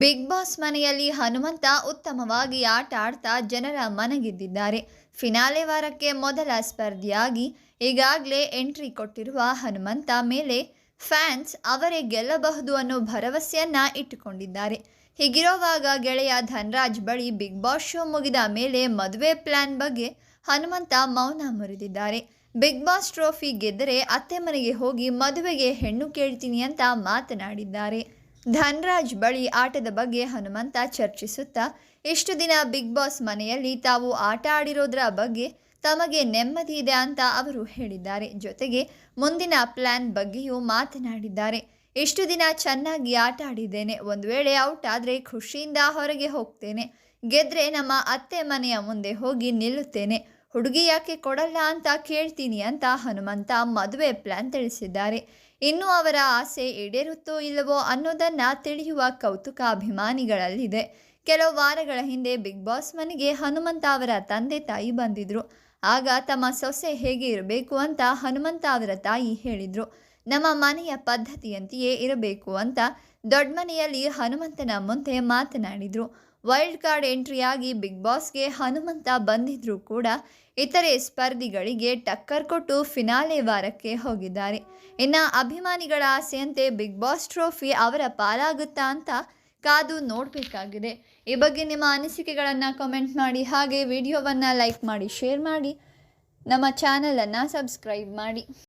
Big boss ಮನೆಯಲ್ಲಿ ಹನುಮಂತ ಉತ್ತಮವಾಗಿ ಆಟ ಆಡ್ತಾ ಜನರ ಮನಗೆದ್ದಿದ್ದಾರೆ. ಫಿನಾಲೆ ವಾರಕ್ಕೆ ಮೊದಲ ಸ್ಪರ್ಧಿಯಾಗಿ ಈಗಾಗಲೇ ಎಂಟ್ರಿ ಕೊಟ್ಟಿರುವ ಹನುಮಂತ ಮೇಲೆ ಫ್ಯಾನ್ಸ್ ಅವರೇ ಗೆಲ್ಲಬಹುದು ಅನ್ನೋ ಭರವಸೆಯನ್ನ ಇಟ್ಟುಕೊಂಡಿದ್ದಾರೆ. ಹೀಗಿರುವಾಗ ಗೆಳೆಯ ಧನ್ರಾಜ್ ಬಳಿ ಬಿಗ್ ಬಾಸ್ ಶೋ ಮುಗಿದ ಮೇಲೆ ಮದುವೆ ಪ್ಲಾನ್ ಬಗ್ಗೆ ಹನುಮಂತ ಮೌನ ಮುರಿದಿದ್ದಾರೆ. ಬಿಗ್ ಬಾಸ್ ಟ್ರೋಫಿ ಗೆದ್ದರೆ ಅತ್ತೆ ಮನೆಗೆ ಹೋಗಿ ಮದುವೆಗೆ ಹೆಣ್ಣು ಕೇಳ್ತೀನಿ ಅಂತ ಮಾತನಾಡಿದ್ದಾರೆ. ಧನ್ರಾಜ್ ಬಳಿ ಆಟದ ಬಗ್ಗೆ ಹನುಮಂತ ಚರ್ಚಿಸುತ್ತಾ, ಇಷ್ಟು ದಿನ ಬಿಗ್ ಬಾಸ್ ಮನೆಯಲ್ಲಿ ತಾವು ಆಟ ಆಡಿರೋದ್ರ ಬಗ್ಗೆ ತಮಗೆ ನೆಮ್ಮದಿ ಇದೆ ಅಂತ ಅವರು ಹೇಳಿದ್ದಾರೆ. ಜೊತೆಗೆ ಮುಂದಿನ ಪ್ಲ್ಯಾನ್ ಬಗ್ಗೆಯೂ ಮಾತನಾಡಿದ್ದಾರೆ. ಇಷ್ಟು ದಿನ ಚೆನ್ನಾಗಿ ಆಟ ಆಡಿದ್ದೇನೆ. ಒಂದು ವೇಳೆ ಔಟ್ ಆದರೆ ಖುಷಿಯಿಂದ ಹೊರಗೆ ಹೋಗ್ತೇನೆ. ಗೆದ್ರೆ ನಮ್ಮ ಅತ್ತೆ ಮನೆಯ ಮುಂದೆ ಹೋಗಿ ನಿಲ್ಲುತ್ತೇನೆ. ಹುಡುಗಿ ಯಾಕೆ ಕೊಡಲ್ಲ ಅಂತ ಕೇಳ್ತೀನಿ ಅಂತ ಹನುಮಂತ ಮದುವೆ ಪ್ಲಾನ್ ತಿಳಿಸಿದ್ದಾರೆ. ಇನ್ನು ಅವರ ಆಸೆ ಈಡೇರುತ್ತೋ ಇಲ್ಲವೋ ಅನ್ನೋದನ್ನು ತಿಳಿಯುವ ಕೌತುಕ ಅಭಿಮಾನಿಗಳಲ್ಲಿದೆ. ಕೆಲವು ವಾರಗಳ ಹಿಂದೆ ಬಿಗ್ ಬಾಸ್ ಮನೆಗೆ ಹನುಮಂತ ಅವರ ತಂದೆ ತಾಯಿ ಬಂದಿದ್ರು. ಆಗ ತಮ್ಮ ಸೊಸೆ ಹೇಗೆ ಇರಬೇಕು ಅಂತ ಹನುಮಂತ ಅವರ ತಾಯಿ ಹೇಳಿದರು. ನಮ್ಮ ಮನೆಯ ಪದ್ಧತಿಯಂತೆಯೇ ಇರಬೇಕು ಅಂತ ದೊಡ್ಡ ಮನೆಯಲ್ಲಿ ಹನುಮಂತನ ಮುಂದೆ ಮಾತನಾಡಿದ್ರು. ವೈಲ್ಡ್ ಕಾರ್ಡ್ ಎಂಟ್ರಿಯಾಗಿ ಬಿಗ್ ಬಾಸ್ಗೆ ಹನುಮಂತ ಬಂದಿದ್ರೂ ಕೂಡ ಇತರೆ ಸ್ಪರ್ಧಿಗಳಿಗೆ ಟಕ್ಕರ್ ಕೊಟ್ಟು ಫಿನಾಲೆ ವಾರಕ್ಕೆ ಹೋಗಿದ್ದಾರೆ. ಇನ್ನು ಅಭಿಮಾನಿಗಳ ಆಸೆಯಂತೆ ಬಿಗ್ ಬಾಸ್ ಟ್ರೋಫಿ ಅವರ ಪಾಲಾಗುತ್ತಾ ಅಂತ ಕಾದು ನೋಡಬೇಕಾಗಿದೆ. ಈ ಬಗ್ಗೆ ನಿಮ್ಮ ಅನಿಸಿಕೆಗಳನ್ನು ಕಮೆಂಟ್ ಮಾಡಿ, ಹಾಗೆ ವಿಡಿಯೋವನ್ನು ಲೈಕ್ ಮಾಡಿ, ಶೇರ್ ಮಾಡಿ. ನಮ್ಮ ಚಾನಲನ್ನು ಸಬ್ಸ್ಕ್ರೈಬ್ ಮಾಡಿ.